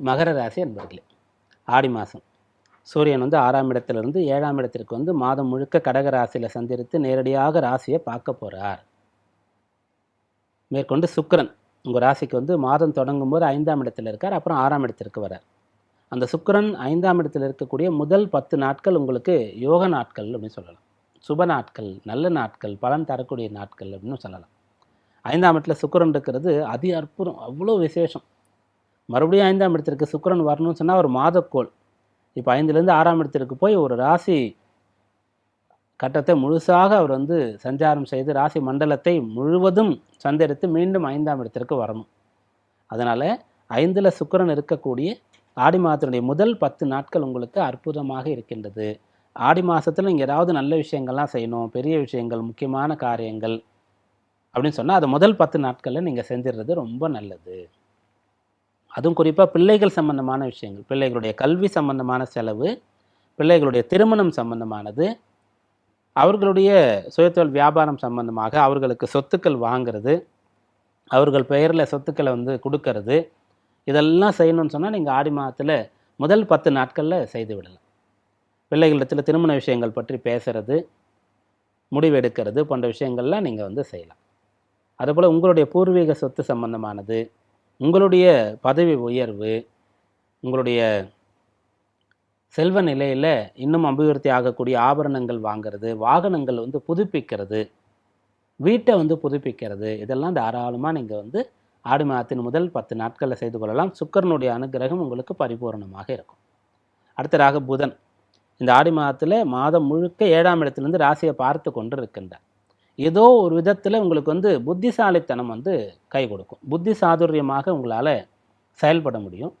மகர ராசி என்பர்களே ஆடி மாதம் சூரியன் வந்து ஆறாம் இடத்திலிருந்து ஏழாம் இடத்திற்கு வந்து மாதம் முழுக்க கடக ராசியில் சந்திரித்து நேரடியாக ராசியை பார்க்க போகிறார் மேற்கொண்டு சுக்கரன் உங்கள் ராசிக்கு வந்து மாதம் தொடங்கும் போது ஐந்தாம் இடத்தில் இருக்கார் அப்புறம் ஆறாம் இடத்திற்கு வரார். அந்த சுக்கிரன் ஐந்தாம் இடத்தில் இருக்கக்கூடிய முதல் பத்து நாட்கள் உங்களுக்கு யோக நாட்கள் அப்படின்னு சொல்லலாம். சுப நாட்கள் நல்ல நாட்கள் பலன் தரக்கூடிய நாட்கள் அப்படின்னு சொல்லலாம். ஐந்தாம் இடத்துல சுக்கரன் இருக்கிறது அதி அற்புதம் அவ்வளோ விசேஷம். மறுபடியும் ஐந்தாம் இடத்திற்கு சுக்கரன் வரணும்னு சொன்னால் ஒரு மாதக்கோள். இப்போ ஐந்துலேருந்து ஆறாம் இடத்திற்கு போய் ஒரு ராசி கட்டத்தை முழுசாக அவர் வந்து சஞ்சாரம் செய்து ராசி மண்டலத்தை முழுவதும் சந்தரித்து மீண்டும் ஐந்தாம் இடத்திற்கு வரணும். அதனால் ஐந்தில் சுக்கரன் இருக்கக்கூடிய ஆடி மாதத்தினுடைய முதல் பத்து நாட்கள் உங்களுக்கு அற்புதமாக இருக்கின்றது. ஆடி மாதத்தில் நீங்கள் ஏதாவது நல்ல விஷயங்கள்லாம் செய்யணும் பெரிய விஷயங்கள் முக்கியமான காரியங்கள் அப்படின்னு சொன்னால் அது முதல் பத்து நாட்களில் நீங்கள் செஞ்சிடுறது ரொம்ப நல்லது. அதுவும் குறிப்பாக பிள்ளைகள் சம்பந்தமான விஷயங்கள். பிள்ளைகளுடைய கல்வி சம்பந்தமான செலவு பிள்ளைகளுடைய திருமணம் சம்பந்தமானது அவர்களுடைய சுயத்தொழில் வியாபாரம் சம்பந்தமாக அவர்களுக்கு சொத்துக்கள் வாங்குறது அவர்கள் பெயரில் சொத்துக்களை வந்து கொடுக்கறது இதெல்லாம் செய்யணும்னு சொன்னால் நீங்கள் ஆடி மாதத்தில் முதல் பத்து நாட்களில் செய்து விடலாம். பிள்ளைகளிடத்தில் திருமண விஷயங்கள் பற்றி பேசுறது முடிவெடுக்கிறது போன்ற விஷயங்கள்லாம் நீங்கள் வந்து செய்யலாம். அதுபோல் உங்களுடைய பூர்வீக சொத்து சம்பந்தமானது உங்களுடைய பதவி உயர்வு உங்களுடைய செல்வ நிலையில் இன்னும் அபிவிருத்தி ஆகக்கூடிய ஆபரணங்கள் வாங்குறது வாகனங்கள் வந்து புதுப்பிக்கிறது வீட்டை வந்து புதுப்பிக்கிறது இதெல்லாம் தாராளமாக நீங்கள் வந்து ஆடி மாதத்தின் முதல் பத்து நாட்களில் செய்து கொள்ளலாம். சுக்கரனுடைய அனுகிரகம் உங்களுக்கு பரிபூரணமாக இருக்கும். அடுத்ததாக புதன். இந்த ஆடி மாதத்தில் மாதம் முழுக்க ஏழாம் இடத்துலேருந்து ராசியை பார்த்து கொண்டு இருக்கின்றார் ஏதோ ஒரு விதத்தில் உங்களுக்கு வந்து புத்திசாலித்தனம் வந்து கை கொடுக்கும். புத்தி சாதுரியமாக உங்களால் செயல்பட முடியும்.